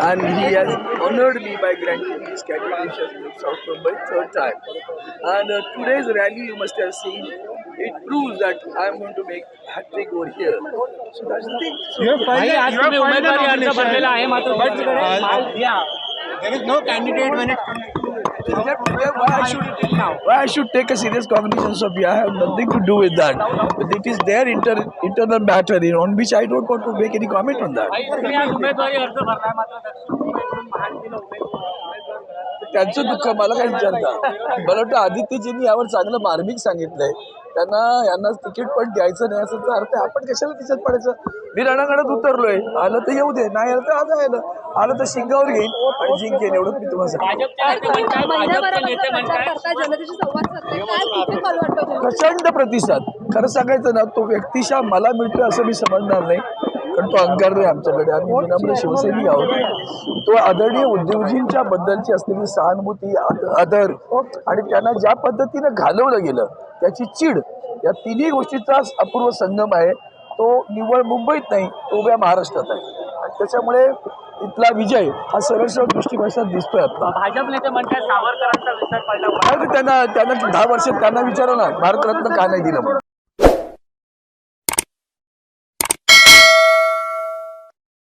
and he has honored me by granting me his category of South Mumbai third time. And uh, today's rally, you must have seen, it proves that I'm going to make hat trick over here. So that's the thing. So, you have finally, you have final nomination. But, uh, yeah, there is no candidate when it comes. Why I should why I should take a serious cognizance of it? I have nothing to do with that. But it is their inter, internal matter you know, on which I don't want to make any comment on that. त्यांचं दुःख मला काय विचारता मला वाटतं आदित्यजींनी यावर चांगलं मार्मिक सांगितलंय त्यांना यांना तिकीट पण द्यायचं नाही असं अर्थ आहे. आपण कशाला तिच्यात पडायचं? मी रणांगणात उतरलोय. आलं तर येऊ दे नाही आलं तर आज आलं आलं तर शिंगावर घेईन आणि जिंकेन एवढं मी तुम्हाला? प्रचंड प्रतिसाद. खरं सांगायचं ना तो व्यक्तिशा मला मिळतोय असं मी समजणार नाही. पण तो अंकार नाही आमच्याकडे. आम्ही विनम्र शिवसैनिक आहोत. तो आदरणीय उद्योगजींच्या बद्दलची असलेली सहानुभूती आद- आदर आणि त्यांना ज्या पद्धतीनं घालवलं गेलं त्याची चीड या तिन्ही गोष्टीचा अपूर्व संगम आहे. तो निव्वळ मुंबईत नाही तो उभ्या महाराष्ट्रात आहे. आणि त्याच्यामुळे इथला विजय हा सरळ सरळ दृष्टीभाषात दिसतोय आता. भाजप नेते म्हणतात सावरकरांचा विसर पडला काय ते त्यांना त्यांना दहा वर्षात त्यांना विचारा ना भारतरत्न का नाही दिलं म्हणून.